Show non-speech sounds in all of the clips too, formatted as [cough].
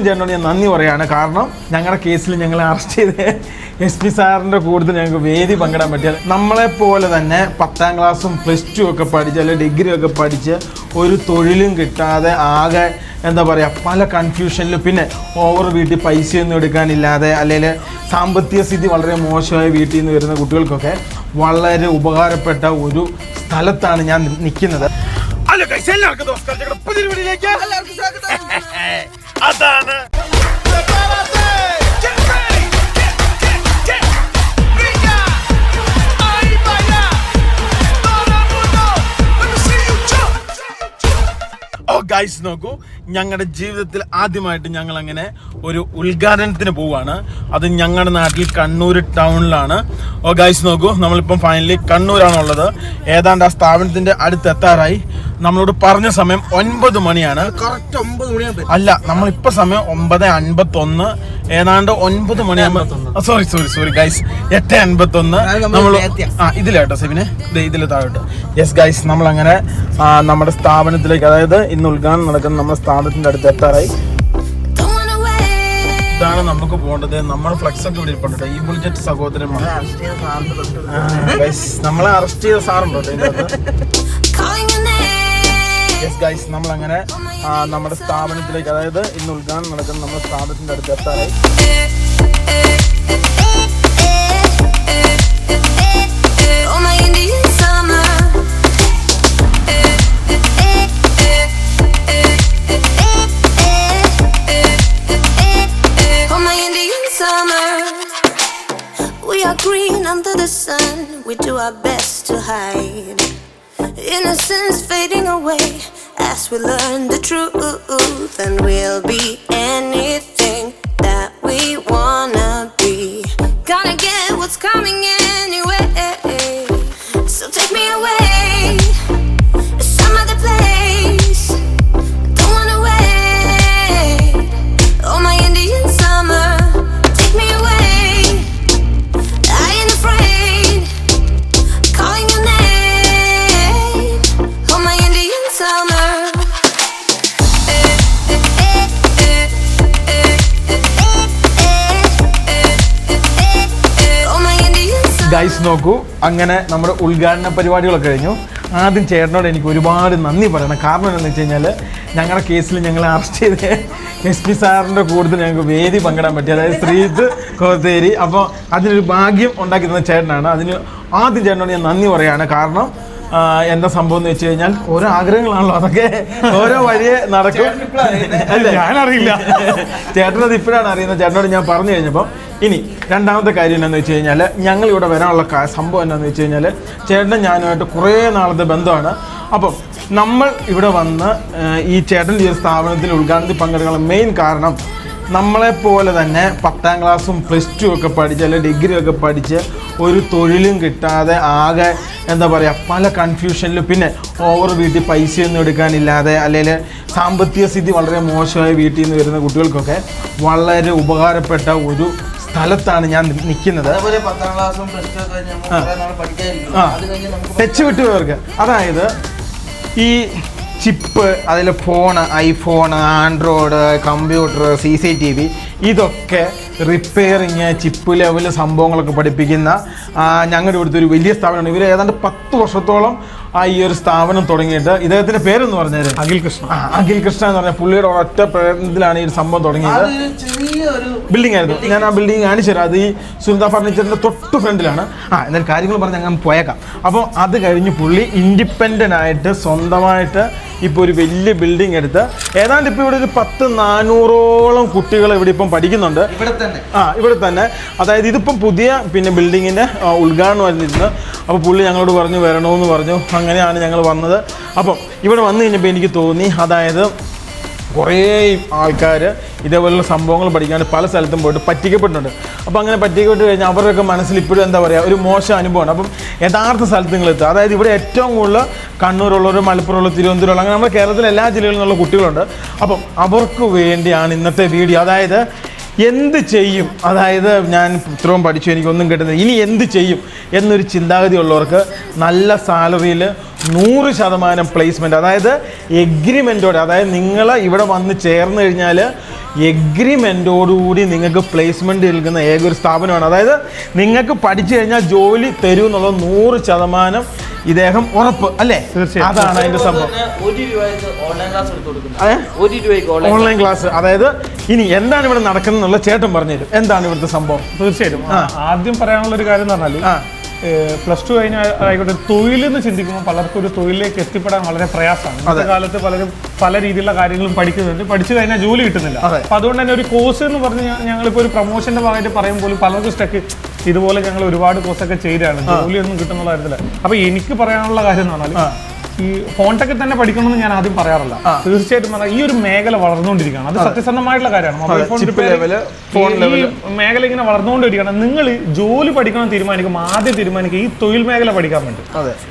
ആദ്യം ചേട്ടനോട് ഞാൻ നന്ദി പറയാണ്. കാരണം ഞങ്ങളുടെ കേസിൽ ഞങ്ങളെ അറസ്റ്റ് ചെയ്ത് എസ് പി സാറിന്റെ കൂടുതൽ ഞങ്ങൾക്ക് വേദി പങ്കിടാൻ പറ്റിയത് നമ്മളെപ്പോലെ തന്നെ പത്താം ക്ലാസ്സും പ്ലസ് ടു ഒക്കെ പഠിച്ച് അല്ലെങ്കിൽ ഡിഗ്രി ഒക്കെ പഠിച്ച് ഒരു തൊഴിലും കിട്ടാതെ ആകെ എന്താ പറയുക പല കൺഫ്യൂഷനിലും പിന്നെ ഓവർ വീട്ടിൽ പൈസയൊന്നും എടുക്കാനില്ലാതെ അല്ലെങ്കിൽ സാമ്പത്തിക സ്ഥിതി വളരെ മോശമായ വീട്ടിൽ നിന്ന് വരുന്ന കുട്ടികൾക്കൊക്കെ വളരെ ഉപകാരപ്പെട്ട ഒരു സ്ഥലത്താണ് ഞാൻ നിൽക്കുന്നത് അല്ല ഗൈസ് എല്ലാവർക്കും നമസ്കാരം. ഞങ്ങളുടെ പുതിയ വീഡിയോയിലേക്ക് [laughs] അതാണ്. ഗൈസ് നോക്കൂ. ഞങ്ങളുടെ ജീവിതത്തിൽ ആദ്യമായിട്ട് ഞങ്ങൾ അങ്ങനെ ഒരു ഉദ്ഘാടനത്തിന് പോവാണ്. അത് ഞങ്ങളുടെ നാട്ടിൽ കണ്ണൂർ ടൗണിലാണ്. ഓ ഗൈസ് നോക്കൂ. നമ്മളിപ്പം ഫൈനലി കണ്ണൂരാണുള്ളത്. ഏതാണ്ട് ആ സ്ഥാപനത്തിന്റെ അടുത്തെത്താറായി. നമ്മളോട് പറഞ്ഞ സമയം ഒൻപത് മണിയാണ്. കറക്റ്റ് ഒമ്പത് മണിയാണ് അല്ല നമ്മളിപ്പോ സമയം ഒമ്പത് അൻപത്തി ഒന്ന് ഏതാണ്ട് ഒൻപത് മണിയാകുമ്പോ സോറി സോറി സോറി ഗൈസ് എട്ട് അൻപത്തി ഒന്ന് നമ്മൾ ഇതിലോട്ടോ നേരത്തെയാ. ആ ഇതിലേട്ടോ സെബിന്. ഇതിൽ താഴോട്ട്. യെസ് ഗൈസ് നമ്മൾ അങ്ങനെ നമ്മുടെ സ്ഥാപനത്തിലേക്ക് അതായത് ഇന്ന് ഉദ്ഘാടനം നടക്കുന്ന നമ്മുടെ സ്ഥാപനത്തിന്റെ അടുത്ത് എത്താറായി. ഇതാണ് നമുക്ക് പോകേണ്ടത്. നമ്മുടെ ഫ്ലെക്സ് ഒക്കെ ഇവിടെ ഇരിപ്പുണ്ട് ഈ ബുൾജറ്റ് സഹോദരന്മാർ നമ്മളെ അറസ്റ്റ് ചെയ്ത സാറുണ്ടോ യെസ് ഗൈസ് നമ്മൾ അങ്ങനെ നമ്മുടെ സ്ഥാപനത്തിലേക്ക് അതായത് ഇന്ന് ഉദ്ഘാടനം നടക്കുന്ന നമ്മുടെ സ്ഥാപനത്തിന്റെ അടുത്ത് Oh. Oh, summer. We are green under the sun. We do our best to hide. Fading away as we learn the truth, and we'll be anything that we wanna be. Gonna get what's coming anyway. Guys നോക്കൂ. അങ്ങനെ നമ്മുടെ ഉദ്ഘാടന പരിപാടികളൊക്കെ കഴിഞ്ഞു. ആദ്യം ചേട്ടനോട് എനിക്ക് ഒരുപാട് നന്ദി പറയണം. കാരണം എന്താണെന്ന് വെച്ച് കഴിഞ്ഞാൽ ഞങ്ങളുടെ കേസിൽ ഞങ്ങൾ അറസ്റ്റ് ചെയ്ത്. എസ് പി സാറിന്റെ കൂടുതൽ ഞങ്ങൾക്ക് വേദി പങ്കിടാൻ പറ്റി. അതായത് ശ്രീജിത്ത് കോത്തേരി അപ്പോൾ അതിനൊരു ഭാഗ്യം ഉണ്ടാക്കി തന്ന ചേട്ടനാണ്. അതിന് ആദ്യം ചേട്ടനോട് ഞാൻ നന്ദി പറയുകയാണ് കാരണം എന്താ സംഭവം എന്ന് വെച്ച് കഴിഞ്ഞാൽ ഓരോ ആഗ്രഹങ്ങളാണല്ലോ. അതൊക്കെ ഓരോ വഴിയെ നടക്കും. അല്ല? ഞാനറിയില്ല. ചേട്ടനത് ഇപ്പോഴാണ് അറിയുന്നത്. ചേട്ടനോട് ഞാൻ പറഞ്ഞു കഴിഞ്ഞപ്പോൾ ഇനി രണ്ടാമത്തെ കാര്യം എന്താണെന്ന് വെച്ച് കഴിഞ്ഞാൽ ഞങ്ങൾ ഇവിടെ വരാനുള്ള സംഭവം എന്താണെന്ന് വെച്ച് കഴിഞ്ഞാൽ ചേട്ടൻ ഞാനുമായിട്ട് കുറേ നാളത്തെ ബന്ധമാണ്. അപ്പം നമ്മൾ ഇവിടെ വന്ന് ഈ ചേട്ടൻ ഈ സ്ഥാപനത്തിൽ ഉദ്ഘാടനത്തിൽ പങ്കെടുക്കാനുള്ള മെയിൻ കാരണം നമ്മളെപ്പോലെ തന്നെ പത്താം ക്ലാസ്സും പ്ലസ് ടു ഒക്കെ പഠിച്ച് അല്ലെങ്കിൽ ഡിഗ്രി ഒക്കെ പഠിച്ച് ഒരു തൊഴിലും കിട്ടാതെ ആകെ എന്താ പറയുക പല കൺഫ്യൂഷനിലും പിന്നെ ഓവർ വീട്ടിൽ പൈസയൊന്നും എടുക്കാനില്ലാതെ അല്ലെങ്കിൽ സാമ്പത്തിക സ്ഥിതി വളരെ മോശമായ വീട്ടിൽ നിന്ന് വരുന്ന കുട്ടികൾക്കൊക്കെ വളരെ ഉപകാരപ്പെട്ട ഒരു സ്ഥലത്താണ് ഞാൻ നിൽക്കുന്നത് ടച്ച് വിട്ടുപോയവർക്ക് അതായത് ഈ ചിപ്പ് അതിൽ phone iPhone Android computer C C T V ഇതൊക്കെ റിപ്പയറിങ് ചിപ്പ് ലെവൽ സംഭവങ്ങളൊക്കെ പഠിപ്പിക്കുന്ന ഞങ്ങളുടെ ഇവിടുത്തെ ഒരു വലിയ സ്ഥാപനമാണ് ഇവർ ഏതാണ്ട് പത്ത് വർഷത്തോളം ആ ഈ ഒരു സ്ഥാപനം തുടങ്ങിയിട്ട് ഇദ്ദേഹത്തിന്റെ പേരെന്ന് പറഞ്ഞാൽ അഖിൽ കൃഷ്ണ. അഖിൽ കൃഷ്ണ എന്ന് പറഞ്ഞ പുള്ളിയുടെ ഒറ്റ പ്രയത്നത്തിലാണ് ഈ ഒരു സംഭവം തുടങ്ങിയത്. അതൊരു ചെറിയ ഒരു ബിൽഡിംഗ് ആയിരുന്നു ഞാൻ ആ ബിൽഡിംഗ് കാണിച്ചു തരാം. അത് ഈ സുനിത ഫർണിച്ചറിന്റെ തൊട്ട് ഫ്രണ്ടിലാണ്. ആ എന്നാൽ കാര്യങ്ങൾ പറഞ്ഞ് അങ്ങനെ പോയേക്കാം. അപ്പോൾ അത് കഴിഞ്ഞ് പുള്ളി ഇൻഡിപെൻഡന്റ് ആയിട്ട് സ്വന്തമായിട്ട് ഇപ്പോൾ ഒരു വലിയ ബിൽഡിംഗ് എടുത്ത് ഏതാണ്ട് ഇപ്പോൾ ഇവിടെ ഒരു പത്ത് നാനൂറോളം കുട്ടികൾ ഇവിടെ ഇപ്പം പഠിക്കുന്നുണ്ട്. ഇവിടെ തന്നെ. ആ ഇവിടെ തന്നെ. അതായത് ഇതിപ്പം പുതിയ പിന്നെ ബിൽഡിങ്ങിന്റെ ഉദ്ഘാടനമായിരുന്നു. അപ്പോൾ പുള്ളി ഞങ്ങളോട് പറഞ്ഞു വരണമെന്ന് പറഞ്ഞു. അങ്ങനെയാണ് ഞങ്ങൾ വന്നത്. അപ്പം ഇവിടെ വന്നു കഴിഞ്ഞപ്പോൾ എനിക്ക് തോന്നി അതായത് കുറേ ആൾക്കാർ ഇതേപോലുള്ള സംഭവങ്ങൾ പഠിക്കാൻ പല സ്ഥലത്തും പോയിട്ട് പറ്റിക്കപ്പെട്ടിട്ടുണ്ട്. അപ്പോൾ അങ്ങനെ പറ്റിക്കപ്പെട്ട് കഴിഞ്ഞാൽ അവരുടെയൊക്കെ മനസ്സിൽ ഇപ്പോഴും എന്താ പറയുക ഒരു മോശം അനുഭവമാണ്. അപ്പം യഥാർത്ഥ സ്ഥലത്ത് നിങ്ങൾ എത്തുക. അതായത് ഇവിടെ ഏറ്റവും കൂടുതൽ കണ്ണൂരുള്ളവർ മലപ്പുറമുള്ള തിരുവനന്തപുരം അങ്ങനെ നമ്മുടെ കേരളത്തിലെ എല്ലാ ജില്ലകളിൽ നിന്നുള്ള കുട്ടികളുണ്ട്. അപ്പം അവർക്ക് വേണ്ടിയാണ് ഇന്നത്തെ വീഡിയോ. അതായത് എന്ത് ചെയ്യും? അതായത് ഞാൻ ഇത്രയും പഠിച്ചു എനിക്കൊന്നും കിട്ടുന്നില്ല. ഇനി എന്ത് ചെയ്യും? എന്നൊരു ചിന്താഗതി ഉള്ളവർക്ക് നല്ല സാലറിയിൽ നൂറ് ശതമാനം പ്ലേസ്മെന്റ് അതായത് എഗ്രിമെന്റോടെ അതായത് നിങ്ങൾ ഇവിടെ വന്ന് ചേർന്ന് കഴിഞ്ഞാൽ എഗ്രിമെന്റോടുകൂടി നിങ്ങൾക്ക് പ്ലേസ്മെന്റ് നൽകുന്ന ഏകൊരു സ്ഥാപനമാണ്. അതായത് നിങ്ങൾക്ക് പഠിച്ചു കഴിഞ്ഞാൽ ജോലി തരും എന്നുള്ളത് നൂറ് ശതമാനം ഇദ്ദേഹം ഉറപ്പ് അല്ലേ? അതാണ് അതിന്റെ സംഭവം. ഓൺലൈൻ ക്ലാസ് അതായത് ഇനി എന്താണ് ഇവിടെ നടക്കുന്നത് എന്നുള്ള പറഞ്ഞു പറഞ്ഞുതരും എന്താണ് ഇവിടുത്തെ സംഭവം? തീർച്ചയായിട്ടും. ആദ്യം പറയാനുള്ള ഒരു കാര്യം എന്ന് പറഞ്ഞാൽ ആ. പ്ലസ് ടു കഴിഞ്ഞ ആയിക്കോട്ടെ തൊഴിലെന്ന് ചിന്തിക്കുമ്പോൾ പലർക്കും ഒരു തൊഴിലിലേക്ക് എത്തിപ്പെടാൻ വളരെ പ്രയാസമാണ്. ഇന്നത്തെ കാലത്ത് പലരും പല രീതിയിലുള്ള കാര്യങ്ങളും പഠിക്കുന്നുണ്ട്. പഠിച്ചു കഴിഞ്ഞാൽ ജോലി കിട്ടുന്നില്ല. അതെ. അപ്പൊ അതുകൊണ്ട് തന്നെ ഒരു കോഴ്സ് എന്ന് പറഞ്ഞ് ഞങ്ങളിപ്പോ ഒരു പ്രൊമോഷന്റെ ഭാഗമായിട്ട് പറയുമ്പോൾ പലർക്കും സ്റ്റക്ക് ഇതുപോലെ ഞങ്ങൾ ഒരുപാട് കോഴ്സൊക്കെ ചെയ്താണ് ജോലിയൊന്നും കിട്ടുന്നുള്ള കാര്യത്തില്ല അപ്പൊ എനിക്ക് പറയാനുള്ള കാര്യം എന്ന് പറഞ്ഞാൽ ഈ ഫോണ്ടൊക്കെ തന്നെ പഠിക്കണമെന്ന് ഞാൻ ആദ്യം പറയാറില്ല. തീർച്ചയായിട്ടും ഈ ഒരു മേഖല വളർന്നുകൊണ്ടിരിക്കുകയാണ്. അത് സത്യസന്ധമായിട്ടുള്ള കാര്യമാണ്. മൊബൈൽ ഫോൺ ഈ- മേഖല ഇങ്ങനെ വളർന്നുകൊണ്ടിരിക്കുകയാണ്. നിങ്ങൾ ജോലി പഠിക്കണം തീരുമാനിക്കും ആദ്യം തീരുമാനിക്കുക. ഈ തൊഴിൽ മേഖല പഠിക്കാൻ വേണ്ടി.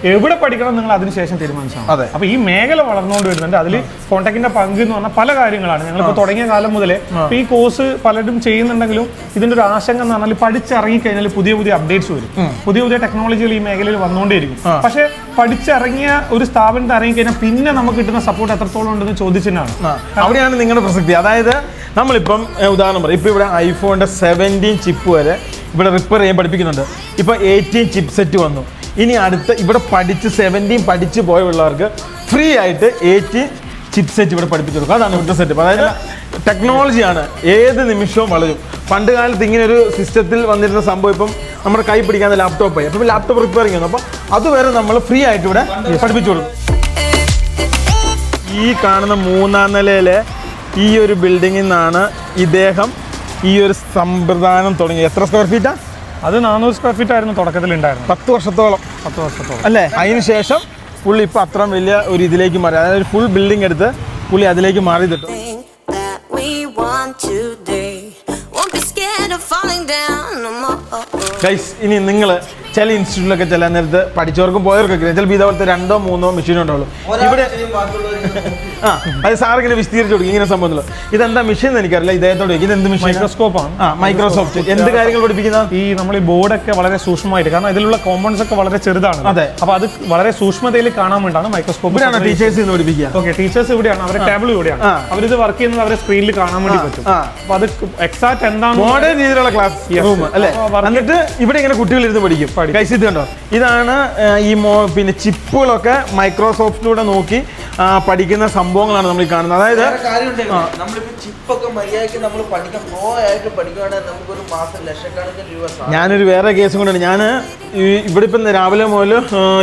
എവിടെ പഠിക്കണം നിങ്ങൾ അതിനുശേഷം തീരുമാനിച്ചാൽ അതെ. അപ്പൊ ഈ മേഖല വളർന്നുകൊണ്ട് വരുന്നുണ്ട്. അതിൽ കോൺടാക്റ്റിന്റെ പങ്ക് എന്ന് പറഞ്ഞാൽ പല കാര്യങ്ങളാണ്. ഞങ്ങളിപ്പോൾ തുടങ്ങിയ കാലം മുതലേ ഈ കോഴ്സ് പലരും ചെയ്യുന്നുണ്ടെങ്കിലും ഇതിന്റെ ഒരു ആശങ്ക എന്ന് പറഞ്ഞാൽ പഠിച്ചിറങ്ങിക്കഴിഞ്ഞാൽ പുതിയ പുതിയ അപ്ഡേറ്റ്സ് വരും. പുതിയ പുതിയ ടെക്നോളജികൾ ഈ മേഖലയിൽ വന്നുകൊണ്ടേയിരിക്കും. പക്ഷേ പഠിച്ചിറങ്ങിയ ഒരു സ്ഥാപനത്തിൽ അറിയിക്കഴിഞ്ഞാൽ കഴിഞ്ഞാൽ പിന്നെ നമുക്ക് കിട്ടുന്ന സപ്പോർട്ട് എത്രത്തോളം ഉണ്ടെന്ന് ചോദിച്ചിട്ടാണ്. അവിടെയാണ് നിങ്ങളുടെ പ്രസക്തി. അതായത് നമ്മളിപ്പം ഉദാഹരണം പറയും ഇപ്പോൾ ഇവിടെ ഐഫോണിന്റെ സെവന്റീൻ ചിപ്പ് വരെ ഇവിടെ റിപ്പയർ ചെയ്യാൻ പഠിപ്പിക്കുന്നുണ്ട്. ഇപ്പോൾ എയ്റ്റീൻ ചിപ്പ് സെറ്റ് വന്നു. ഇനി അടുത്ത ഇവിടെ പഠിച്ച് സെവന്റീൻ പഠിച്ച് പോയ പിള്ളേർക്ക് ഫ്രീ ആയിട്ട് എയ്റ്റീൻ ചിപ്പ് സെറ്റ് ഇവിടെ പഠിപ്പിച്ചു കൊടുക്കും. അതാണ് ഇവിടുത്തെ സെറ്റ് അതായത് ടെക്നോളജിയാണ്. ഏത് നിമിഷവും വളരും. പണ്ട് കാലത്ത് ഇങ്ങനെ ഒരു സിസ്റ്റത്തിൽ വന്നിരുന്ന സംഭവം ഇപ്പം നമ്മുടെ കൈ പിടിക്കാവുന്ന ലാപ്ടോപ്പായി അപ്പം ലാപ്ടോപ്പ് റിപ്പയറിംഗ് വന്നു അപ്പോൾ അതുവരെ നമ്മൾ ഫ്രീ ആയിട്ട് ഇവിടെ പഠിപ്പിച്ചു കൊടുക്കും. ഈ കാണുന്ന മൂന്നാം നിലയിലെ ഈ ഒരു ബിൽഡിങ്ങിൽ നിന്നാണ് ഇദ്ദേഹം ഈ ഒരു സമ്പ്രദായം തുടങ്ങി എത്ര സ്ക്വയർ ഫീറ്റാ അത് നാനൂറ് സ്ക്വയർ ഫീറ്റ് ആയിരുന്നു തുടക്കത്തിൽ ഉണ്ടായിരുന്നത് പത്ത് വർഷത്തോളം. പത്ത് വർഷത്തോളം. അല്ലേ? അതിന് ശേഷം പുള്ളി ഇപ്പം അത്രയും വലിയ ഒരു ഇതിലേക്ക് മാറി. അതായത് ഒരു ഫുൾ ബിൽഡിംഗ് എടുത്ത് പുള്ളി അതിലേക്ക് മാറി തട്ടു ഗൈസ് ഇനി നിങ്ങൾ ചില ഇൻസ്റ്റിറ്റ്യൂട്ടിലൊക്കെ ചില നേരത്ത് പഠിച്ചവർക്കും പോയവർക്കൊക്കെ ചിലപ്പോൾ ഇതേപോലത്തെ രണ്ടോ മൂന്നോ മെഷീൻ ഉണ്ടാവുള്ളൂ ഇവിടെ ആ അത് സാർ ഇങ്ങനെ വിസ്തീരിച്ചു കൊടുക്കും. ഇങ്ങനെ സംഭവം ഇതെന്താ മെഷീൻ എനിക്കറിയില്ല. ഇദ്ദേഹത്തോട് ഇത് ഇതെന്ത് മെഷീൻ മൈക്രോസ്കോപ്പ് ആണ്. ആ മൈക്രോസോഫ്റ്റ് എന്ത് കാര്യങ്ങൾ പഠിപ്പിക്കുന്ന? ഈ നമ്മൾ ഈ ബോർഡൊക്കെ വളരെ സൂക്ഷ്മമായിട്ട് കാരണം ഇതിലുള്ള കോമ്പൗണ്ട്സ് ഒക്കെ വളരെ ചെറുതാണ്. അതെ. അപ്പൊ അത് വളരെ സൂക്ഷ്മതയിൽ കാണാൻ വേണ്ടിയാണ് മൈക്രോസ്കോപ്പ് ഇവിടെയാണ് ടീച്ചേഴ്സ് ഇന്ന് പഠിപ്പിക്കുക. ഓക്കെ ടീച്ചേഴ്സ് ഇവിടെയാണ്. അവരുടെ ടേബിൾ ഇവിടെയാണ്. അവർ അവരിത് വർക്ക് ചെയ്യുന്നത് അവരെ സ്ക്രീനിൽ കാണാൻ വേണ്ടി പറ്റും. അപ്പോൾ അപ്പൊ അത് എക്സാക്ട് എന്താണ് മോഡേൺ രീതിയിലുള്ള ക്ലാസ് റൂം അല്ലേ? എന്നിട്ട് ഇവിടെ ഇങ്ങനെ കുട്ടികൾ ഇരുന്ന് പഠിക്കും. ഇത് കണ്ടോ? ഇതാണ് ഈ പിന്നെ ചിപ്പുകളൊക്കെ മൈക്രോസോഫ്റ്റിലൂടെ നോക്കി പഠിക്കുന്ന സംഭവങ്ങളാണ് നമ്മൾ കാണുന്നത്. അതായത് ഞാനൊരു വേറെ കേസും കൊണ്ടാണ് ഞാൻ ഇവിടെ ഇപ്പം രാവിലെ മുതൽ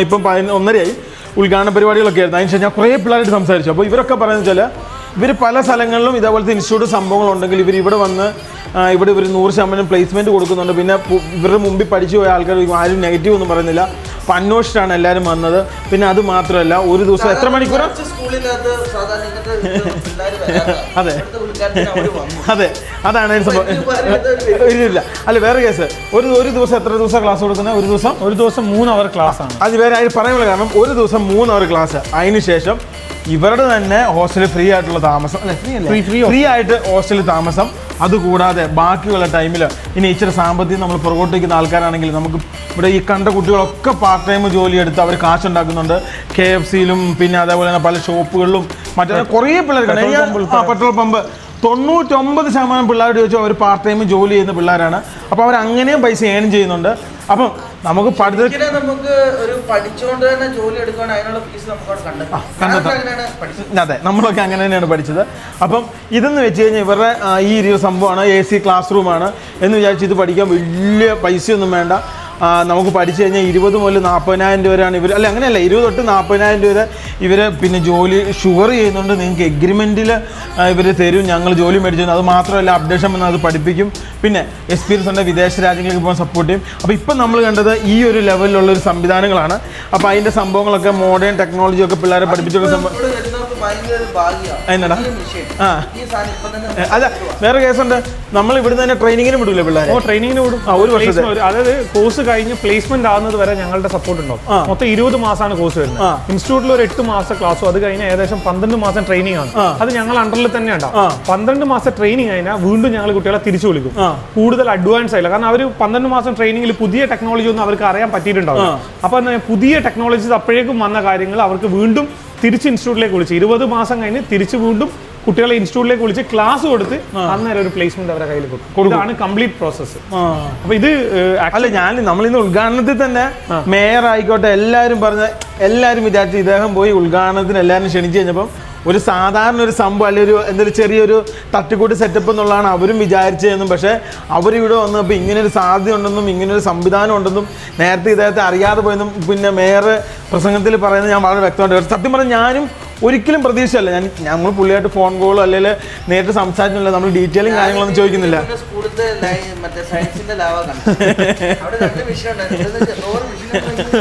ഇപ്പം ഒന്നരയായി. ഉദ്ഘാടന പരിപാടികളൊക്കെ ആയിരുന്നു. അതിന് ശേഷം ഞാൻ കുറേ പിള്ളേരായിട്ട് സംസാരിച്ചു. അപ്പോൾ ഇവരൊക്കെ പറയുന്നത് വെച്ചാൽ ഇവർ പല സ്ഥലങ്ങളിലും ഇതേപോലത്തെ ഇൻസ്റ്റിറ്റ്യൂട്ട് സംഭവങ്ങളുണ്ടെങ്കിൽ ഇവർ ഇവിടെ വന്ന് ഇവിടെ ഇവർ നൂറ് ശതമാനം പ്ലേസ്മെന്റ് കൊടുക്കുന്നുണ്ട്. പിന്നെ ഇവരുടെ മുമ്പിൽ പഠിച്ചു പോയ ആൾക്കാർ ആരും നെഗറ്റീവ് ഒന്നും പറയുന്നില്ല. അപ്പം അന്വേഷിച്ചാണ് എല്ലാവരും വന്നത്. പിന്നെ അത് മാത്രമല്ല ഒരു ദിവസം എത്ര വരാറില്ല. [laughs] അതെ. അതെ. അതാണ് അതിന് സംഭവം. ഇല്ല അല്ല വേറെ കേസ്. ഒരു ഒരു ദിവസം എത്ര ദിവസം ക്ലാസ് കൊടുക്കുന്നത് ഒരു ദിവസം? ഒരു ദിവസം മൂന്ന് അവർ ക്ലാസ് ആണ്. അത് വേറെ അതിന് പറയാനുള്ള കാരണം ഒരു ദിവസം മൂന്ന് അവർ ക്ലാസ് അതിന് ശേഷം ഇവരുടെ തന്നെ ഹോസ്റ്റലിൽ ഫ്രീ ആയിട്ടുള്ള താമസം. അല്ലെ ഫ്രീ ഫ്രീ ആയിട്ട് ഹോസ്റ്റലിൽ താമസം. അതുകൂടാതെ ബാക്കിയുള്ള ടൈമിൽ ഇനി ഇച്ചിരി സാമ്പത്തികം നമ്മൾ പുറകോട്ടേക്ക് വയ്ക്കുന്ന ആൾക്കാരാണെങ്കിൽ നമുക്ക് ഇവിടെ ഈ കണ്ട കുട്ടികളൊക്കെ പാർട്ട് ടൈം ജോലി എടുത്ത് അവർ കാശുണ്ടാക്കുന്നുണ്ട്. കെ എഫ് സിയിലും പിന്നെ അതേപോലെ തന്നെ പല ഷോപ്പുകളിലും മറ്റേ കുറേ പിള്ളേർ പെട്രോൾ പമ്പ് തൊണ്ണൂറ്റൊമ്പത് ശതമാനം പിള്ളേരുടെ ചോദിച്ചാൽ അവർ പാർട്ട് ടൈം ജോലി ചെയ്യുന്ന പിള്ളേരാണ്. അപ്പോൾ അവർ അങ്ങനെയും പൈസ ഏൺ ചെയ്യുന്നുണ്ട്. അപ്പം നമുക്ക് പഠിത നമുക്ക് ഒരു പഠിച്ചുകൊണ്ട് തന്നെ ജോലി എടുക്കാൻ അതിനുള്ള ഫീസ് നമുക്ക് കണ്ടെത്താം. അതെ നമ്മളൊക്കെ അങ്ങനെ തന്നെയാണ് പഠിച്ചത്. അപ്പം ഇതെന്ന് വെച്ച് കഴിഞ്ഞാൽ ഇവരുടെ ഈ ഒരു സംഭവമാണ് എ സി ക്ലാസ് റൂമാണ് എന്ന് വിചാരിച്ച് ഇത് പഠിക്കാൻ വലിയ പൈസയൊന്നും വേണ്ട. നമുക്ക് പഠിച്ചു കഴിഞ്ഞാൽ ഇരുപത് മുതൽ നാൽപ്പതിനായിരം രൂപ വരെയാണ് ഇവർ അല്ല അങ്ങനെയല്ല ഇരുപത് തൊട്ട് നാൽപ്പതിനായിരം രൂപ വരെ ഇവർ പിന്നെ ജോലി ഷുഗർ ചെയ്യുന്നുണ്ട്. നിങ്ങൾക്ക് എഗ്രിമെന്റിൽ ഇവർ തരും. ഞങ്ങൾ ജോലി മേടിച്ചു. അത് മാത്രമല്ല അപ്ഡേഷൻ വന്നാൽ അത് പഠിപ്പിക്കും. പിന്നെ എക്സ്പീരിയൻസ് ഉണ്ട് വിദേശ രാജ്യങ്ങളിൽ പോകാൻ സപ്പോർട്ട് ചെയ്യും. അപ്പോൾ ഇപ്പം നമ്മൾ കണ്ടത് ഈ ഒരു ലെവലിലുള്ള ഒരു സംവിധാനങ്ങളാണ്. അപ്പോൾ അതിന്റെ സംഭവങ്ങളൊക്കെ മോഡേൺ ടെക്നോളജിയൊക്കെ പിള്ളേരെ പഠിപ്പിച്ചെടുക്കുന്ന ആ. തന്നെ അല്ല വേറെ കേസുണ്ട് നമ്മൾ ഇവിടുന്ന് തന്നെ ട്രെയിനിങ്ങിന് വിടൂലേ പിള്ളേരെ? ഓ ട്രെയിനിങ്ങിന് വിടും. ആ, ഒരു വർഷം Placement. ഒരു- അതായത് കോഴ്സ് കഴിഞ്ഞ് പ്ലേസ്മെന്റ് ആവുന്നത് വരെ ഞങ്ങളുടെ സപ്പോർട്ട് ഉണ്ടാവും. ആ. മൊത്തം ഇരുപത് മാസമാണ് കോഴ്സ് വരുന്നത്. ഇൻസ്റ്റിറ്റ്യൂട്ടിൽ ഒരു എട്ട് മാസ ക്ലാസ്സും അത് കഴിഞ്ഞ ഏകദേശം പന്ത്രണ്ട് മാസം ട്രെയിനിങ് ആണ്. ആ. അത് ഞങ്ങൾ അണ്ടറിൽ തന്നെ ആ. ഉണ്ടാവും പന്ത്രണ്ട് മാസം ട്രെയിനിങ് കഴിഞ്ഞാൽ വീണ്ടും ഞങ്ങൾ കുട്ടികളെ തിരിച്ചു വിളിക്കും. ആ. കൂടുതൽ അഡ്വാൻസ് ആയില്ല. കാരണം അവർ പന്ത്രണ്ട് മാസം ട്രെയിനിങ്ങിൽ പുതിയ ടെക്നോളജി ഒന്നും അവർക്ക് അറിയാൻ പറ്റിയിട്ടുണ്ടാവും ആ. അപ്പൊ എന്താ, പുതിയ ടെക്നോളജീസ് അപ്പോഴേക്കും വന്ന കാര്യങ്ങൾ അവർക്ക് വീണ്ടും തിരിച്ച് ഇൻസ്റ്റിറ്റ്യൂട്ടിലേക്ക് വിളിച്ച് ഇരുപത് മാസം കഴിഞ്ഞ് തിരിച്ച് വീണ്ടും കുട്ടികളെ ഇൻസ്റ്റിറ്റ്യൂട്ടിലേക്ക് വിളിച്ച് ക്ലാസ് കൊടുത്ത് അന്നേരം ഒരു പ്ലേസ്മെന്റ് അവരുടെ കയ്യിൽ കൊടുക്കും. ഇതാണ് കംപ്ലീറ്റ് പ്രോസസ്സ് അപ്പൊ ഇത് അല്ല ഞാൻ നമ്മൾ ഇന്ന് ഉദ്ഘാടനത്തിൽ തന്നെ മേയർ ആയിക്കോട്ടെ എല്ലാവരും പറഞ്ഞ എല്ലാവരും വിചാരിച്ചു ഇദ്ദേഹം പോയി ഉദ്ഘാടനത്തിന് എല്ലാവരും ക്ഷണിച്ചു കഴിഞ്ഞപ്പം ഒരു സാധാരണ ഒരു സംഭവം അല്ലെങ്കിൽ ഒരു എന്തൊരു ചെറിയൊരു തട്ടിക്കൂട്ട് സെറ്റപ്പ് എന്നുള്ളതാണ് അവരും വിചാരിച്ചതെന്നും പക്ഷേ അവരിവിടെ വന്നപ്പോൾ ഇങ്ങനെ ഒരു സാധ്യത ഉണ്ടെന്നും ഇങ്ങനെ ഒരു സംവിധാനം ഉണ്ടെന്നും നേരത്തെ ഇദ്ദേഹത്തെ അറിയാതെ പോയെന്നും പിന്നെ മേയർ പ്രസംഗത്തിൽ പറയുന്നത് ഞാൻ വളരെ വ്യക്തമായിട്ട്. സത്യം പറഞ്ഞാൽ ഞാനും ഒരിക്കലും പ്രതീക്ഷയല്ല. ഞാൻ നമ്മൾ പുള്ളിയായിട്ട് ഫോൺ കോളോ അല്ലെങ്കിൽ നേരിട്ട് സംസാരിച്ചില്ല നമ്മൾ ഡീറ്റെയിലും കാര്യങ്ങളൊന്നും ചോദിക്കുന്നില്ല.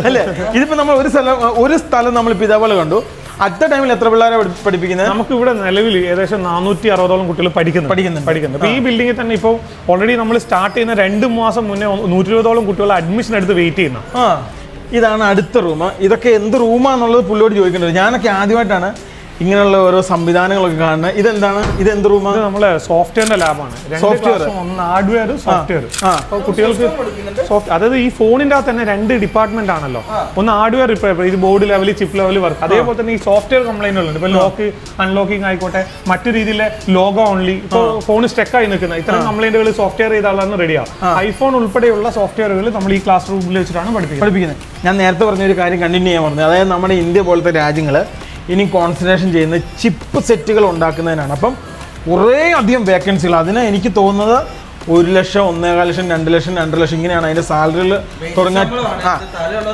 അല്ലേ? ഇതിപ്പോ നമ്മൾ ഒരു സ്ഥലം ഒരു സ്ഥലം നമ്മളിപ്പോൾ ഇതേപോലെ കണ്ടു. അറ്റ ടൈമിൽ എത്ര പിള്ളേരെ പഠി- പഠിപ്പിക്കുന്നത്? നമുക്ക് ഇവിടെ നിലവിൽ ഏകദേശം നാനൂറ്റി അറുപതോളം കുട്ടികൾ പഠിക്കുന്നു. പഠിക്കുന്നു പഠിക്കുന്നു അപ്പൊ ഈ ബിൽഡിങ്ങിൽ തന്നെ ഇപ്പോൾ ഓൾറെഡി നമ്മൾ സ്റ്റാർട്ട് ചെയ്യുന്ന രണ്ട് മാസം മുന്നേ നൂറ്റി ഇരുപതോളം കുട്ടികൾ അഡ്മിഷൻ എടുത്ത് വെയിറ്റ് ചെയ്യുന്ന. ആ ഇതാണ് അടുത്ത റൂം ഇതൊക്കെ എന്ത് റൂമാന്നുള്ളത് പുള്ളിയോട് ചോദിക്കേണ്ടത് ഞാനൊക്കെ ആദ്യമായിട്ടാണ് ഇങ്ങനെയുള്ള ഓരോ സംവിധാനങ്ങളൊക്കെ കാണുന്നത് ഇതെന്താണ്? ഇത് എന്ത് റൂമാണ് ഇത് നമ്മളെ സോഫ്റ്റ്വെയറിന്റെ ലാബാണ് സോഫ്റ്റ്വെയർ. ഒന്ന് ഹാർഡ്വെയർ സോഫ്റ്റ്വെയർ. അപ്പോൾ കുട്ടികൾക്ക് സോഫ്റ്റ് അതായത് ഈ ഫോണിന്റെ അകത്ത് തന്നെ രണ്ട് ഡിപ്പാർട്ട്മെന്റ് ആണല്ലോ. ഒന്ന് ഹാർഡ്വെയർ റിപ്പയർ ഇത് board level chip level work അതേപോലെ തന്നെ ഈ സോഫ്റ്റ്വെയർ കംപ്ലൈന്റുകളുണ്ട് ഇപ്പൊ ലോക്ക് അൺലോക്കിംഗ് ആയിക്കോട്ടെ മറ്റു രീതിയിലെ ലോഗോ ഓൺലി ഇപ്പോൾ ഫോൺ സ്റ്റക്ക് ആയി നിൽക്കുന്ന ഇത്തരം കംപ്ലൈന്റുകൾ സോഫ്റ്റ്വെയർ ചെയ്താലാണ് റെഡിയാവും ഐഫോൺ ഉൾപ്പെടെയുള്ള സോഫ്റ്റ്വെയറുകൾ നമ്മൾ ഈ ക്ലാസ് റൂമിൽ വെച്ചിട്ടാണ് പഠിപ്പിക്കുന്നത്. പഠിപ്പിക്കുന്നത്. ഞാൻ നേരത്തെ പറഞ്ഞ ഒരു കാര്യം കണ്ടിന്യൂ ചെയ്യാൻ പറഞ്ഞത് അതായത് നമ്മുടെ ഇന്ത്യ പോലത്തെ രാജ്യങ്ങൾ ഇനി കോൺസെൻട്രേഷൻ ചെയ്യുന്നത് ചിപ്പ് സെറ്റുകൾ ഉണ്ടാക്കുന്നതിനാണ്. അപ്പം കുറേ അധികം വേക്കൻസികൾ അതിന് എനിക്ക് തോന്നുന്നത് ഒരു ലക്ഷം ഒന്നേകാൽ ലക്ഷം രണ്ട് ലക്ഷം രണ്ടര ലക്ഷം ഇങ്ങനെയാണ് അതിന്റെ സാലറികൾ തുടങ്ങാൻ. ആ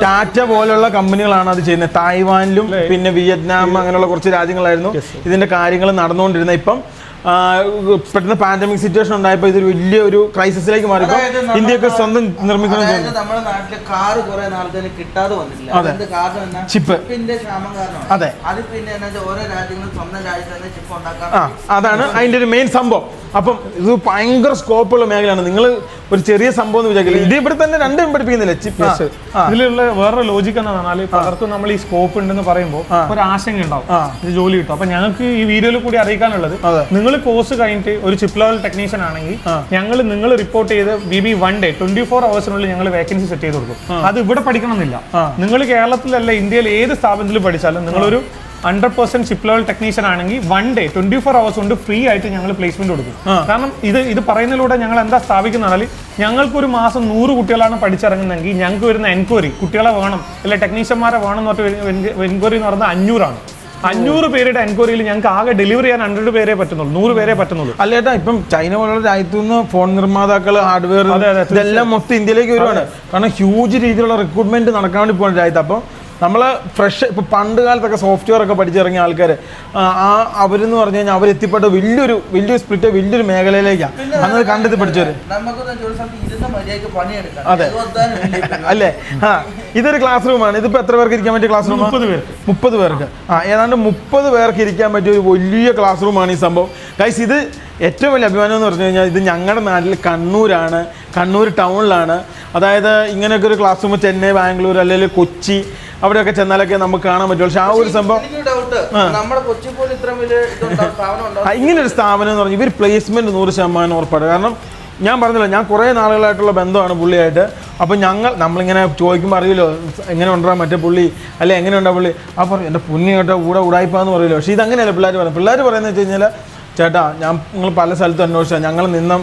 ടാറ്റ പോലുള്ള കമ്പനികളാണ് അത് ചെയ്യുന്നത്. തായ്വാനിലും പിന്നെ വിയറ്റ്നാം അങ്ങനെയുള്ള കുറച്ച് രാജ്യങ്ങളായിരുന്നു ഇതിന്റെ കാര്യങ്ങൾ നടന്നുകൊണ്ടിരുന്നത്. ഇപ്പം പെട്ടെന്ന് പാൻഡമിക് സിറ്റുവേഷൻ ഉണ്ടായപ്പോൾ ഇതൊരു വലിയ ഒരു ക്രൈസിസിലേക്ക് മാറിയപ്പോൾ ഇന്ത്യയൊക്കെ സ്വന്തം നിർമ്മിക്കണം നമ്മുടെ നാട്ടിലെ കാർ കുറെ നാളത്തേന് കിട്ടാതെ വന്നിട്ടില്ല. അതെ. കാരണം ചിപ്പ്. ചിപ്പിന്റെ ക്ഷാമം കാരണം അതെ. അത് പിന്നെ ഓരോ രാജ്യങ്ങളും സ്വന്തം രാജ്യത്ത് തന്നെ ചിപ്പ് ഉണ്ടാക്കാൻ ആ അതാണ് അതിന്റെ ഒരു മെയിൻ സംഭവം. അപ്പം ഇത് ഭയങ്കര സ്കോപ്പുള്ള മേഖലയാണ്. നിങ്ങൾ ഒരു ചെറിയ സംഭവം എന്ന് വിചാരിക്കില്ല. ഇത് ഇവിടെ തന്നെ രണ്ടും പഠിപ്പിക്കുന്നില്ല? ചിപ്പ്. ഇതിലുള്ള വേറെ ലോജിക് എന്ന് പറഞ്ഞാൽ പലർക്കും നമ്മൾ ഈ സ്കോപ്പ് ഉണ്ടെന്ന് പറയുമ്പോൾ ഒരു ആശങ്ക ഉണ്ടാവും. ജോലി കിട്ടും. അപ്പൊ ഞങ്ങൾക്ക് ഈ വീഡിയോയിൽ കൂടി അറിയിക്കാനുള്ളത് അതെ. നിങ്ങൾ കോഴ്സ് കഴിഞ്ഞിട്ട് ഒരു ചിപ്പ് ലെവൽ ടെക്നീഷ്യൻ ആണെങ്കിൽ ഞങ്ങൾ നിങ്ങൾ റിപ്പോർട്ട് ചെയ്ത് B B one day twenty four അവേഴ്സിനുള്ളിൽ ഞങ്ങൾ വേക്കൻസി സെറ്റ് ചെയ്ത് കൊടുക്കും. അത് ഇവിടെ പഠിക്കണമെന്നില്ല. നിങ്ങൾ കേരളത്തിലല്ല ഇന്ത്യയിൽ ഏത് സ്ഥാപനത്തിൽ പഠിച്ചാലും നിങ്ങളൊരു hundred percent chip level technician ആണെങ്കിൽ one day twenty four hours കൊണ്ട് ഫ്രീ ആയിട്ട് ഞങ്ങൾ പ്ലേസ്മെന്റ് കൊടുക്കും. കാരണം ഇത് ഇത് പറയുന്നതിലൂടെ ഞങ്ങൾ എന്താ സ്ഥാപിക്കുന്നതാണെങ്കിൽ ഞങ്ങൾക്ക് ഒരു മാസം നൂറ് കുട്ടികളാണ് പഠിച്ചിറങ്ങുന്നതെങ്കിൽ ഞങ്ങൾക്ക് വരുന്ന എൻക്വയറി കുട്ടികളെ വേണം അല്ലെ ടെക്നീഷ്യന്മാരെ വേണം എന്ന് പറഞ്ഞിട്ട് എൻക്വയറി എന്ന് പറയുന്നത് അഞ്ഞൂറാണ്. അഞ്ഞൂറ് പേരുടെ എൻക്വയറിയിൽ ഞങ്ങൾക്ക് ആകെ ഡെലിവറി ചെയ്യാൻ ഹൺഡ്രഡ് പേരെ പറ്റുന്നുള്ളൂ നൂറ് പേരെ പറ്റുന്നുള്ളൂ. അല്ലേട്ടാ ഇപ്പം ചൈന പോലുള്ള രാജ്യത്തു നിന്ന് ഫോൺ നിർമ്മാതാക്കൾ ഹാർഡ്വെയർ ഇതെല്ലാം മൊത്തം ഇന്ത്യയിലേക്ക് വരുവാണ്. കാരണം ഹ്യൂജ് രീതിയിലുള്ള റിക്രൂട്ട്മെന്റ് നടക്കാൻ വേണ്ടി പോകുന്ന രാജ്യത്ത്. അപ്പം നമ്മൾ ഫ്രഷ് ഇപ്പോൾ പണ്ട് കാലത്തൊക്കെ സോഫ്റ്റ്വെയർ ഒക്കെ പഠിച്ചിറങ്ങിയ ആൾക്കാർ ആ അവരെന്ന് പറഞ്ഞു കഴിഞ്ഞാൽ അവരെത്തിപ്പെട്ട വലിയൊരു വലിയൊരു സ്പ്ലിറ്റ് വലിയൊരു മേഖലയിലേക്കാണ് അന്ന് കണ്ടെത്തി പഠിച്ചവര്. അതെ. അല്ലേ? ആ ഇതൊരു ക്ലാസ് റൂമാണ് ഇതിപ്പോൾ എത്ര പേർക്ക് ഇരിക്കാൻ പറ്റിയ ക്ലാസ് റൂം മുപ്പത് പേർ മുപ്പത് പേർക്ക്. ആ ഏതാണ്ട് മുപ്പത് പേർക്ക് ഇരിക്കാൻ പറ്റിയ ഒരു വലിയ ക്ലാസ് റൂമാണ് ഈ സംഭവം. കൈസ് ഇത് ഏറ്റവും വലിയ അഭിമാനം എന്ന് പറഞ്ഞു കഴിഞ്ഞാൽ ഇത് ഞങ്ങളുടെ നാട്ടിൽ കണ്ണൂരാണ്. കണ്ണൂർ ടൗണിലാണ്. അതായത് ഇങ്ങനെയൊക്കെ ഒരു ക്ലാസ് റൂം ചെന്നൈ ബാംഗ്ലൂർ അല്ലെങ്കിൽ കൊച്ചി അവിടെയൊക്കെ ചെന്നാലൊക്കെ നമുക്ക് കാണാൻ പറ്റും. പക്ഷെ ആ ഒരു സംഭവം ഇങ്ങനെ ഒരു സ്ഥാപനം എന്ന് പറഞ്ഞാൽ ഇവർ പ്ലേസ്മെന്റ് നൂറ് ശതമാനം ഉറപ്പാണ്. കാരണം ഞാൻ പറഞ്ഞില്ല ഞാൻ കുറേ നാളുകളായിട്ടുള്ള ബന്ധമാണ് പുള്ളിയായിട്ട്. അപ്പോൾ ഞങ്ങൾ നമ്മളിങ്ങനെ ചോദിക്കുമ്പോൾ അറിയില്ലോ എങ്ങനെ ഉണ്ടാ മറ്റേ പുള്ളി? അല്ലെ എങ്ങനെ ഉണ്ടാ പുള്ളി? ആ പറയും എന്റെ പുണ്യം കേട്ടോ കൂടെ ഉടായിപ്പാന്ന് പറയില്ലോ? പക്ഷേ ഇതങ്ങനെയല്ല പിള്ളേർ പറയുന്നത്. പിള്ളേർ പറയുന്നത് വെച്ച് കഴിഞ്ഞാൽ ചേട്ടാ ഞാൻ നിങ്ങൾ പല സ്ഥലത്തും അന്വേഷിച്ചാൽ ഞങ്ങൾ നിന്ന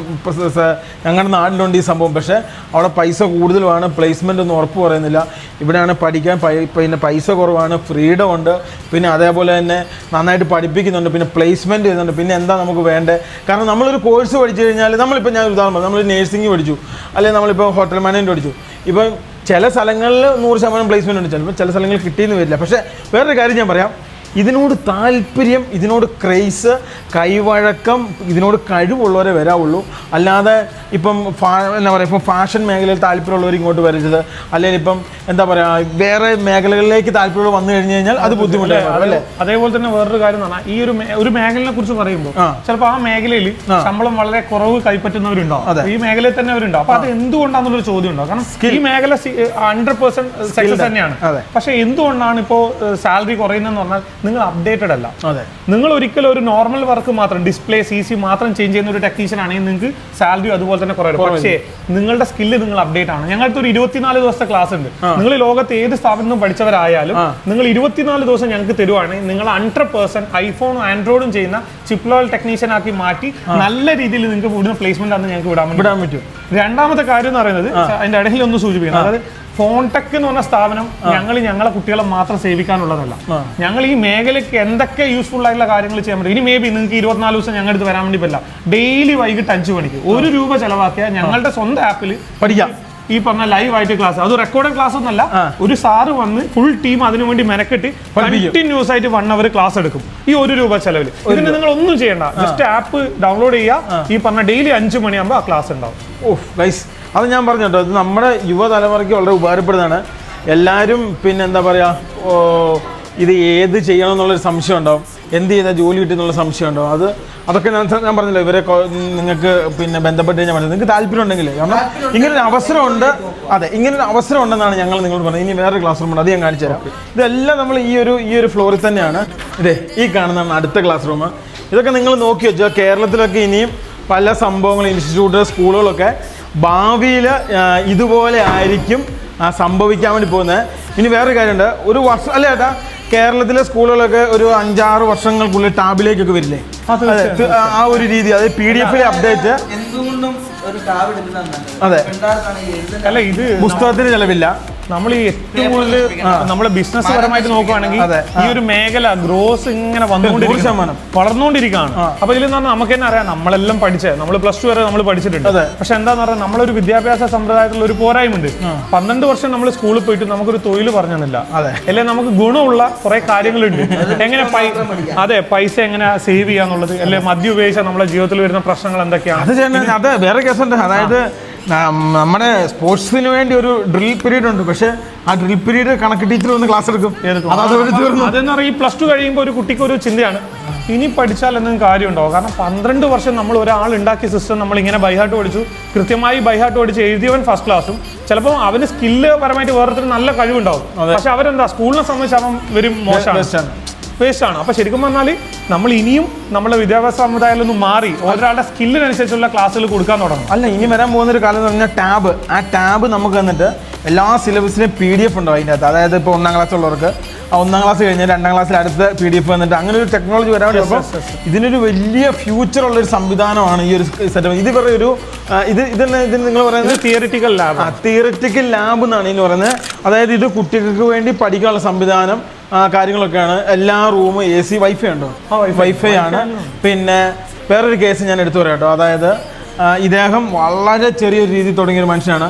ഞങ്ങളുടെ നാട്ടിലുണ്ട് ഈ സംഭവം. പക്ഷേ അവിടെ പൈസ കൂടുതലുമാണ്. പ്ലേസ്മെന്റ് ഒന്നും ഉറപ്പ് പറയുന്നില്ല. ഇവിടെയാണ് പഠിക്കാൻ പിന്നെ പൈസ കുറവാണ്. ഫ്രീഡം ഉണ്ട്. പിന്നെ അതേപോലെ തന്നെ നന്നായിട്ട് പഠിപ്പിക്കുന്നുണ്ട്. പിന്നെ പ്ലേസ്മെന്റ് ചെയ്യുന്നുണ്ട്. പിന്നെ എന്താ നമുക്ക് വേണ്ടത് കാരണം നമ്മളൊരു കോഴ്സ് പഠിച്ചു കഴിഞ്ഞാൽ നമ്മളിപ്പോൾ ഞാൻ ഉദാഹരണം പറഞ്ഞു നമ്മൾ നേഴ്സിംഗ് പഠിച്ചു. അല്ലെങ്കിൽ നമ്മളിപ്പോൾ ഹോട്ടൽ മാനേജ്മെന്റ് പഠിച്ചു. ഇപ്പം ചില സ്ഥലങ്ങളിൽ നൂറ് ശതമാനം പ്ലേസ്മെന്റ് ഉണ്ട്. ചിലപ്പോൾ ചില സ്ഥലങ്ങളിൽ കിട്ടിയെന്ന് വരില്ല. പക്ഷേ വേറൊരു കാര്യം ഞാൻ പറയാം. ഇതിനോട് താല്പര്യം ഇതിനോട് ക്രേസ് കൈവഴക്കം ഇതിനോട് കഴിവുള്ളവരെ വരാവുള്ളൂ. അല്ലാതെ ഇപ്പം ഫാ എന്താ പറയുക ഇപ്പം ഫാഷൻ മേഖലയിൽ താല്പര്യമുള്ളവർ ഇങ്ങോട്ട് വരരുത്. അല്ലെങ്കിൽ ഇപ്പം എന്താ പറയുക വേറെ മേഖലകളിലേക്ക് താല്പര്യമുള്ള വന്നു കഴിഞ്ഞു കഴിഞ്ഞാൽ അത് ബുദ്ധിമുട്ടാണ് അല്ലേ? അതേപോലെ തന്നെ വേറൊരു കാര്യം എന്ന് പറഞ്ഞാൽ ഈ ഒരു ഒരു മേഖലയെ കുറിച്ച് പറയുമ്പോൾ. ചിലപ്പോൾ ആ മേഖലയിൽ ശമ്പളം വളരെ കുറവ് കൈപ്പറ്റുന്നവരുണ്ടാവും അതെ. ഈ മേഖലയിൽ തന്നെ അവരുണ്ടാവും അപ്പൊ അത് എന്തുകൊണ്ടാണെന്നുള്ളൊരു ചോദ്യം ഉണ്ടാവും കാരണം ഈ മേഖല ഹൺഡ്രഡ് പെർസെന്റ് സക്സസ് തന്നെയാണ്. പക്ഷെ എന്തുകൊണ്ടാണ് ഇപ്പോൾ സാലറി കുറയുന്നതെന്ന് പറഞ്ഞാൽ നിങ്ങൾ അപ്ഡേറ്റഡ് അല്ല. അതെ. നിങ്ങൾ ഒരിക്കലും ഒരു നോർമൽ വർക്ക് മാത്രം ഡിസ്പ്ലേ സി സി മാത്രം ചേഞ്ച് ചെയ്യുന്ന ഒരു ടെക്നീഷ്യൻ ആണെങ്കിൽ നിങ്ങൾക്ക് സാലറി അതുപോലെ തന്നെ കുറവ് പക്ഷേ നിങ്ങളുടെ സ്കില്ല് നിങ്ങൾ അപ്ഡേറ്റ് ആണ്. ഞങ്ങൾക്ക് ഒരു ഇരുപത്തിനാല് ദിവസത്തെ ക്ലാസ് ഉണ്ട്. നിങ്ങൾ ലോകത്ത് ഏത് സ്ഥാപനത്തിനും പഠിച്ചവരായാലും നിങ്ങൾ ഇരുപത്തിനാല് ദിവസം ഞങ്ങൾക്ക് തരുവാണെങ്കിൽ നിങ്ങൾ ഹൺഡ്രഡ് പേഴ്സെന്റ് ഐഫോണും ആൻഡ്രോയിഡും ചെയ്യുന്ന ചിപ്പ് ലെവൽ ടെക്നീഷ്യൻ ആക്കി മാറ്റി നല്ല രീതിയിൽ നിങ്ങൾക്ക് കൂടുതൽ പ്ലേസ്മെന്റ് ആണ് ഞങ്ങൾക്ക് വിടാൻ വിടാൻ പറ്റും. രണ്ടാമത്തെ കാര്യം എന്ന് പറയുന്നത് അതിന്റെ ഇടയിൽ ഒന്ന് സൂചിപ്പിക്കണം. അതായത് ഫോൺടെക് എന്ന് പറഞ്ഞ സ്ഥാപനം ഞങ്ങൾ ഞങ്ങളെ കുട്ടികളെ മാത്രം സേവിക്കാനുള്ളതല്ല. ഞങ്ങൾ ഈ മേഖലയ്ക്ക് എന്തൊക്കെ യൂസ്ഫുൾ ആയിട്ടുള്ള കാര്യങ്ങൾ ചെയ്യാൻ പറ്റും? ഇനി മേ ബി നിങ്ങൾക്ക് ഇരുപത്തിനാല് ദിവസം ഞങ്ങളുടെ അടുത്ത് വരാൻ വേണ്ടി പറ്റില്ല. ഡെയിലി വൈകിട്ട് അഞ്ച് മണിക്ക്. ഒരു രൂപ ചെലവാക്കിയാൽ ഞങ്ങളുടെ സ്വന്തം ആപ്പിൽ പഠിക്കാം. ഈ പറഞ്ഞ ലൈവ് ആയിട്ട് ക്ലാസ് അത് റെക്കോർഡ് ക്ലാസ് ഒന്നല്ല. ഒരു സാറ് വന്ന് ഫുൾ ടീം അതിനു വേണ്ടി മെനക്കെട്ട് കണ്ടിന്യൂസ് ആയിട്ട് വൺ അവർ ക്ലാസ് എടുക്കും. ഈ ഒരു രൂപ ചെലവിൽ ഇതിന് നിങ്ങൾ ഒന്നും ചെയ്യണ്ട. ജസ്റ്റ് ആപ്പ് ഡൗൺലോഡ് ചെയ്യുക. ഈ പറഞ്ഞ ഡെയിലി അഞ്ച് മണിയാകുമ്പോൾ ആ ക്ലാസ് ഉണ്ടാവും. ഓഫ് ഗൈസ് അത് ഞാൻ പറഞ്ഞു കേട്ടോ ഇത് നമ്മുടെ യുവതലമുറയ്ക്ക് വളരെ ഉപകാരപ്പെടുന്നതാണ്. എല്ലാവരും പിന്നെ എന്താ പറയുക ഇത് ഏത് ചെയ്യണം എന്നുള്ളൊരു സംശയം ഉണ്ടാവും. എന്ത് ചെയ്താൽ ജോലി കിട്ടുന്നുള്ള സംശയം ഉണ്ടാവും. അത് അതൊക്കെ ഞാൻ ഞാൻ പറഞ്ഞില്ല ഇവരെ നിങ്ങൾക്ക് പിന്നെ ബന്ധപ്പെട്ട് ഞാൻ പറഞ്ഞത് നിങ്ങൾക്ക് താല്പര്യം ഉണ്ടെങ്കിൽ കാരണം ഇങ്ങനൊരു അവസരമുണ്ട് അതെ ഇങ്ങനൊരു അവസരം ഉണ്ടെന്നാണ് ഞങ്ങൾ നിങ്ങളോട് പറഞ്ഞത്. ഇനി വേറെ ക്ലാസ് റൂം ഉണ്ട് അത് ഞാൻ കാണിച്ചു തരാം. ഇതെല്ലാം നമ്മൾ ഈ ഒരു ഈ ഒരു ഫ്ലോറിൽ തന്നെയാണ്. ഇതേ ഈ കാണുന്നതാണ് അടുത്ത ക്ലാസ് റൂം ഇതൊക്കെ നിങ്ങൾ നോക്കി വെച്ചോ. കേരളത്തിലൊക്കെ ഇനിയും പല സംഭവങ്ങളും ഇൻസ്റ്റിറ്റ്യൂട്ട് സ്കൂളുകളൊക്കെ ഭാവിയിൽ ഇതുപോലെ ആയിരിക്കും ആ, സംഭവിക്കാൻ വേണ്ടി പോകുന്നത്. ഇനി വേറൊരു കാര്യമുണ്ട്. ഒരു വർഷം അല്ലേ ഏട്ടാ കേരളത്തിലെ സ്കൂളുകളൊക്കെ ഒരു അഞ്ചാറ് വർഷങ്ങൾക്കുള്ളിൽ ടാബിലേക്കൊക്കെ വരില്ലേ? അതെ ആ- ഒരു രീതി അതായത് പി ഡി എഫിലെ അപ്ഡേറ്റ് അതെ. പുസ്തകത്തിന് ചെലവില്ല. നമ്മൾ ഈ ഏറ്റവും കൂടുതൽ നമ്മളെ ബിസിനസ് പരമായിട്ട് നോക്കുവാണെങ്കിൽ ഈ ഒരു മേഖല ഗ്രോസ് ഇങ്ങനെ വന്നുകൊണ്ടിരിക്കും. വളർന്നുകൊണ്ടിരിക്കുകയാണ്. അപ്പൊ ഇതിൽ നിന്ന് നമുക്ക് തന്നെ അറിയാം നമ്മളെല്ലാം പഠിച്ചത്. നമ്മൾ പ്ലസ് ടു വരെ നമ്മൾ പഠിച്ചിട്ടുണ്ട്. പക്ഷെ എന്താന്ന് പറഞ്ഞാൽ നമ്മളൊരു വിദ്യാഭ്യാസ സമ്പ്രദായത്തിൽ ഒരു പോരായ്മയുണ്ട്. പന്ത്രണ്ട് വർഷം നമ്മൾ സ്കൂളിൽ പോയിട്ട് നമുക്കൊരു തൊഴിൽ പറഞ്ഞു തന്നില്ല. അല്ലെ? നമുക്ക് ഗുണമുള്ള കുറെ കാര്യങ്ങളുണ്ട്. എങ്ങനെ അതെ പൈസ എങ്ങനെ സേവ് ചെയ്യാന്നുള്ളത് അല്ലെ? മദ്യം ഉപയോഗിച്ചാൽ നമ്മുടെ ജീവിതത്തിൽ വരുന്ന പ്രശ്നങ്ങൾ എന്തൊക്കെയാണ്? അത് വേറെ കേസുണ്ട് അതായത് നമ്മുടെ സ്പോർട്സിന് വേണ്ടി ഒരു ഡ്രിൽ പീരീഡ് ഉണ്ട്. പക്ഷേ ആ ഡ്രിൽ പീരീഡ് കണക്ക് ടീച്ചർ വന്ന് ക്ലാസ് എടുക്കും. അതെന്ന് പറയുക ഈ പ്ലസ് ടു കഴിയുമ്പോൾ ഒരു കുട്ടിക്ക് ഒരു ചിന്തയാണ്. ഇനി പഠിച്ചാൽ എന്തെങ്കിലും കാര്യമുണ്ടോ കാരണം പന്ത്രണ്ട് വർഷം നമ്മൾ ഒരാൾ ഉണ്ടാക്കിയ സിസ്റ്റം നമ്മൾ ഇങ്ങനെ ബൈഹാർട്ട് പഠിച്ചു. കൃത്യമായി ബൈഹാർട്ട് പഠിച്ച് എഴുതിയവൻ ഫസ്റ്റ് ക്ലാസ്സും ചിലപ്പോൾ അവന് സ്കില്ല് പരമായിട്ട് വേറൊരു നല്ല കഴിവുണ്ടാവും. പക്ഷെ അവരെന്താ? സ്കൂളിനെ സംബന്ധിച്ച് അവൻ വരും മോശമാണ്. വേസ്റ്റ് ആണ്. അപ്പൊ ശരിക്കും പറഞ്ഞാൽ നമ്മൾ ഇനിയും നമ്മുടെ വിദ്യാഭ്യാസ സമുദായത്തിൽ നിന്ന് മാറി ഒരാളുടെ സ്കില്ലിനനുസരിച്ചുള്ള ക്ലാസ്സുകൾ കൊടുക്കാൻ തുടങ്ങും. അല്ല ഇനി വരാൻ പോകുന്ന ഒരു കാലം എന്ന് പറഞ്ഞാൽ ടാബ്. ആ ടാബ് നമുക്ക് വന്നിട്ട് എല്ലാ സിലബസിലും പി ഡി എഫ് ഉണ്ടാവും അതിന്റെ അകത്ത് അതായത് ഇപ്പോൾ ഒന്നാം ക്ലാസ് ഉള്ളവർക്ക് ഒന്നാം ക്ലാസ് കഴിഞ്ഞ് രണ്ടാം ക്ലാസ്സിൽ അടുത്ത പി ഡി എഫ് വന്നിട്ട് അങ്ങനെ ഒരു ടെക്നോളജി വരാൻ വേണ്ടി അപ്പോൾ ഇതിനൊരു വലിയ ഫ്യൂച്ചർ ഉള്ള ഒരു സംവിധാനമാണ് ഈ ഒരു സെറ്റപ്പ് ഇത് ഇവരുടെ ഒരു ഇത് ഇത് ഇതന്നെ ഇത് നിങ്ങൾ പറയുന്നത്? തിയറിറ്റിക്കൽ ലാബ് തിയറിറ്റിക്കൽ ലാബ് എന്നാണ് ഇതിന് പറയുന്നത്. അതായത് ഇത് കുട്ടികൾക്ക് വേണ്ടി പഠിക്കാനുള്ള സംവിധാനം കാര്യങ്ങളൊക്കെയാണ്. എല്ലാ റൂമും എ സി വൈഫൈ ഉണ്ടോ? വൈഫൈ ആണ്. പിന്നെ വേറൊരു കേസ് ഞാൻ എടുത്തു പറയാം കേട്ടോ. അതായത് ഇദ്ദേഹം വളരെ ചെറിയൊരു രീതിയിൽ തുടങ്ങിയ ഒരു മനുഷ്യനാണ്.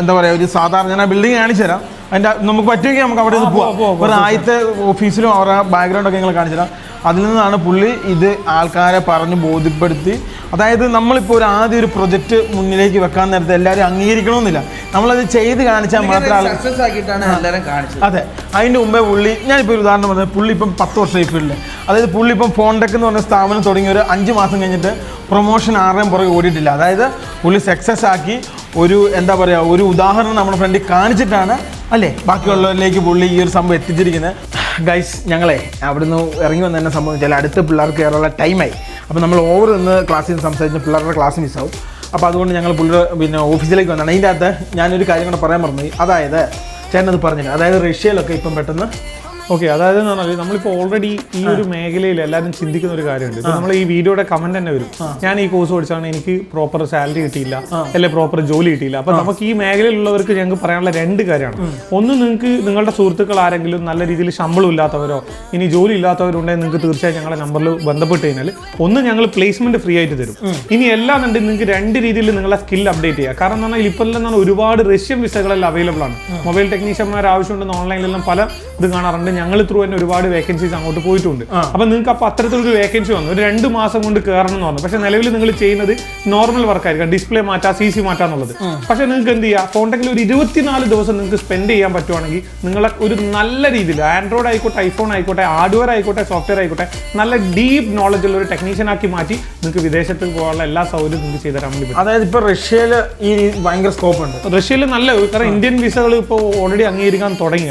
എന്താ പറയുക ഒരു സാധാരണ ഞാൻ ആ ബിൽഡിംഗ് കാണിച്ചു തരാം അതിന്റെ നമുക്ക് പറ്റുമെങ്കിൽ നമുക്ക് അവിടെ നിന്ന് പോവാം. ഒരു ആദ്യത്തെ ഓഫീസിലും അവരുടെ ബാക്ക്ഗ്രൗണ്ട് ഒക്കെ നിങ്ങൾ കാണിച്ചു തരാം അതിൽ നിന്നാണ് പുള്ളി ഇത് ആൾക്കാരെ പറഞ്ഞ് ബോധ്യപ്പെടുത്തി. അതായത് നമ്മളിപ്പോൾ ഒരു ആദ്യം ഒരു പ്രൊജക്റ്റ് മുന്നിലേക്ക് വെക്കാൻ നേരത്തെ എല്ലാവരും അംഗീകരിക്കണമെന്നില്ല. നമ്മളത് ചെയ്ത് കാണിച്ചാൽ മാത്രം അതെ. അതിന്റെ മുമ്പേ പുള്ളി ഞാനിപ്പോൾ ഒരു ഉദാഹരണം പറഞ്ഞത് പുള്ളി ഇപ്പം പത്ത് വർഷം ഈ ഫീൽഡിൽ അതായത് പുള്ളി ഇപ്പം ഫോൺടെക് എന്ന് പറഞ്ഞ സ്ഥാപനം തുടങ്ങി ഒരു അഞ്ച് മാസം കഴിഞ്ഞിട്ട് പ്രൊമോഷൻ ആരുടെയും പുറകെ ഓടിയിട്ടില്ല. അതായത് പുള്ളി സക്സസ് ആക്കി ഒരു എന്താ പറയുക ഒരു ഉദാഹരണം നമ്മുടെ ഫ്രണ്ടിൽ കാണിച്ചിട്ടാണ് അല്ലേ? ബാക്കിയുള്ളവരിലേക്ക് പുള്ളി ഈ ഒരു സംഭവം എത്തിച്ചിരിക്കുന്നത് ഗൈസ് ഞങ്ങളെ അവിടുന്ന് ഇറങ്ങി വന്ന എന്നെ സംബന്ധിച്ചാൽ അടുത്ത പിള്ളേർക്ക് കയറാനുള്ള ടൈമായി അപ്പോൾ നമ്മൾ ഓവർ നിന്ന് ക്ലാസ്സിൽ നിന്ന് സംസാരിച്ച് പിള്ളേരുടെ ക്ലാസ് മിസ്സാവും അപ്പോൾ അതുകൊണ്ട് ഞങ്ങൾ പുള്ളിയുടെ പിന്നെ ഓഫീസിലേക്ക് വന്നാണ്. അതിന്റെ അകത്ത് ഞാനൊരു കാര്യം കൂടെ പറയാൻ മറന്നു അതായത് ചേട്ടൻ അത് പറഞ്ഞില്ല? അതായത് റഷ്യയിലൊക്കെ ഇപ്പം പെട്ടെന്ന് ഓക്കെ അതായത് എന്ന് പറഞ്ഞാൽ നമ്മളിപ്പോൾ ഓൾറെഡി ഈ ഒരു മേഖലയിൽ എല്ലാവരും ചിന്തിക്കുന്ന ഒരു കാര്യമുണ്ട്. ഇപ്പൊ നമ്മൾ ഈ വീഡിയോയുടെ കമന്റ് തന്നെ വരും. ഞാൻ ഈ കോഴ്സ് പഠിച്ചാണ് എനിക്ക് പ്രോപ്പർ സാലറി കിട്ടിയില്ല അല്ലെ പ്രോപ്പർ ജോലി കിട്ടിയില്ല. അപ്പൊ നമുക്ക് ഈ മേഖലയിലുള്ളവർക്ക് ഞങ്ങൾക്ക് പറയാനുള്ള രണ്ട് കാര്യമാണ്. ഒന്ന് നിങ്ങൾക്ക് നിങ്ങളുടെ സുഹൃത്തുക്കൾ ആരെങ്കിലും നല്ല രീതിയിൽ ശമ്പളം ഇല്ലാത്തവരോ ഇനി ജോലി ഇല്ലാത്തവരുണ്ടെങ്കിൽ നിങ്ങൾക്ക് തീർച്ചയായും ഞങ്ങളുടെ നമ്പറിൽ ബന്ധപ്പെട്ട് കഴിഞ്ഞാൽ ഒന്ന് ഞങ്ങൾ പ്ലേസ്മെന്റ് ഫ്രീ ആയിട്ട് തരും. ഇനി എല്ലാം ഉണ്ട് നിങ്ങൾക്ക് രണ്ട് രീതിയിൽ നിങ്ങളുടെ സ്കിൽ അപ്ഡേറ്റ് ചെയ്യുക കാരണം എന്ന് പറഞ്ഞാൽ ഇപ്പോൾ ഒരുപാട് റഷ്യൻ വിസകളെല്ലാം അവൈലബിൾ ആണ്. മൊബൈൽ ടെക്നീഷ്യന്മാർ ആവശ്യമുണ്ടെന്ന് ഓൺലൈനിലെല്ലാം പല ഇത് കാണാറുണ്ട്. ഞങ്ങൾ ത്രൂ തന്നെ ഒരുപാട് വേക്കൻസീസ് അങ്ങോട്ട് പോയിട്ടുണ്ട്. അപ്പൊ നിങ്ങൾക്ക് അപ്പൊ അത്തരത്തിലൊരു വേക്കൻസി വന്നു. ഒരു രണ്ട് മാസം കൊണ്ട് കയറണം എന്ന് പറഞ്ഞു. പക്ഷെ നിലവിൽ നിങ്ങൾ ചെയ്യുന്നത് നോർമൽ വർക്കായിരിക്കും ഡിസ്പ്ലേ മാറ്റാം സി സി മാറ്റാന്നുള്ളത് പക്ഷെ നിങ്ങൾക്ക് എന്ത് ചെയ്യാം? ഫോണ്ടെങ്കിൽ ഒരു ഇരുപത്തിനാല് ദിവസം നിങ്ങൾക്ക് സ്പെൻഡ് ചെയ്യാൻ പറ്റുവാണെങ്കിൽ നിങ്ങളെ ഒരു നല്ല രീതിയിൽ ആൻഡ്രോയിഡ് ആയിക്കോട്ടെ ഐഫോൺ ആയിക്കോട്ടെ ഹാർഡ്വെയർ ആയിക്കോട്ടെ സോഫ്റ്റ്വെയർ ആയിക്കോട്ടെ നല്ല ഡീപ്പ് നോളജ് ഉള്ള ഒരു ടെക്നീഷ്യൻ ആക്കി മാറ്റി നിങ്ങൾക്ക് വിദേശത്ത് പോകാനുള്ള എല്ലാ സൗകര്യവും നിങ്ങൾക്ക് ചെയ്തു തരാൻ വേണ്ടി അതായത് ഇപ്പൊ റഷ്യയിൽ ഈ ഭയങ്കര സ്കോപ്പ് ഉണ്ട്. റഷ്യയിൽ നല്ല കാരണം ഇന്ത്യൻ വിസകൾ ഇപ്പോൾ ഓൾറെഡി അംഗീകരിക്കാൻ തുടങ്ങി.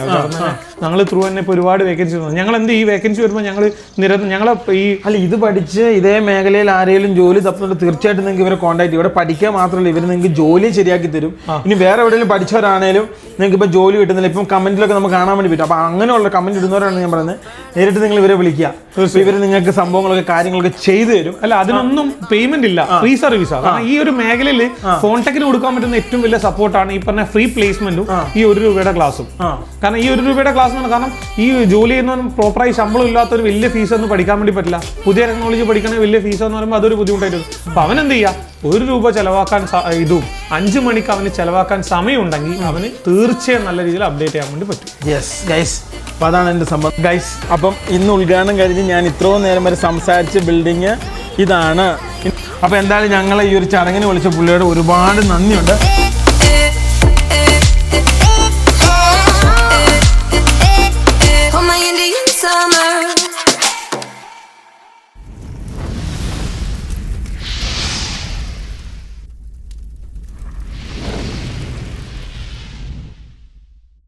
ഞങ്ങൾ ത്രൂ തന്നെ ഇപ്പോൾ ഒരുപാട് വേക്കൻസി വന്നു. ഞങ്ങൾ എന്ത് ഈ വേക്കൻസി വരുമ്പോൾ ഞങ്ങൾ നിരന്തരം ഞങ്ങളെ ഈ അല്ല ഇത് പഠിച്ച് ഇതേ മേഖലയിൽ ആരെങ്കിലും ജോലി തപ്പുന്നുണ്ട് തീർച്ചയായിട്ടും നിങ്ങൾക്ക് ഇവരെ കോൺടാക്ട് ഇവിടെ പഠിക്കുക മാത്രമല്ല ഇവർ നിങ്ങൾക്ക് ജോലി ശരിയാക്കി തരും. ഇനി വേറെ എവിടെയെങ്കിലും പഠിച്ചവരാണേലും നിങ്ങൾക്ക് ഇപ്പോൾ ജോലി കിട്ടുന്നില്ല. ഇപ്പം കമന്റിലൊക്കെ നമുക്ക് കാണാൻ വേണ്ടി പറ്റും. അപ്പോൾ അങ്ങനെയുള്ള കമന്റ് ഇടുന്നവരാണ് ഞാൻ പറയുന്നത്. നേരിട്ട് നിങ്ങൾ ഇവരെ വിളിക്കുക. ഇവർ നിങ്ങൾക്ക് സംഭവങ്ങളൊക്കെ കാര്യങ്ങളൊക്കെ ചെയ്തു തരും. അല്ല അതിനൊന്നും പേയ്മെന്റ് ഇല്ല. ഫ്രീ സർവീസാണ് കാരണം ഈ ഒരു മേഖലയിൽ കോൺടാക്റ്റിന് കൊടുക്കാൻ പറ്റുന്ന ഏറ്റവും വലിയ സപ്പോർട്ടാണ് ഈ പറഞ്ഞ ഫ്രീ പ്ലേസ്മെന്റും ഈ ഒരു രൂപയുടെ ക്ലാസ്സും കാരണം ഈ ഒരു രൂപയുടെ ക്ലാസ് പറഞ്ഞാൽ കാരണം ഈ ജോലി ചെയ്യുന്നവരും പ്രോപ്പറായി ശമ്പളം ഇല്ലാത്ത ഒരു വലിയ ഫീസ് ഒന്നും പഠിക്കാൻ വേണ്ടി പറ്റില്ല. പുതിയ ടെക്നോളജി പഠിക്കണ വലിയ ഫീസ് എന്ന് പറയുമ്പോൾ അതൊരു ബുദ്ധിമുട്ടായിട്ട് വരും. അപ്പൊ അവൻ എന്ത് ചെയ്യുക ഒരു രൂപ ചെലവാക്കാൻ ഇതും അഞ്ച് മണിക്ക് അവന് ചെലവാക്കാൻ സമയമുണ്ടെങ്കിൽ അവന് തീർച്ചയായും നല്ല രീതിയിൽ അപ്ഡേറ്റ് ചെയ്യാൻ വേണ്ടി പറ്റും. യെസ് ഗൈസ് അതാണ് എന്റെ സംഭവം. ഗൈസ് അപ്പം ഇന്ന് ഉദ്ഘാടനം കഴിഞ്ഞ് ഞാൻ ഇത്രയും നേരം വരെ സംസാരിച്ച ബിൽഡിങ് ഇതാണ്. അപ്പോൾ എന്തായാലും ഞങ്ങളെ ഈ ഒരു ചടങ്ങിന് വിളിച്ച പുള്ളിയോട് ഒരുപാട് നന്ദിയുണ്ട്.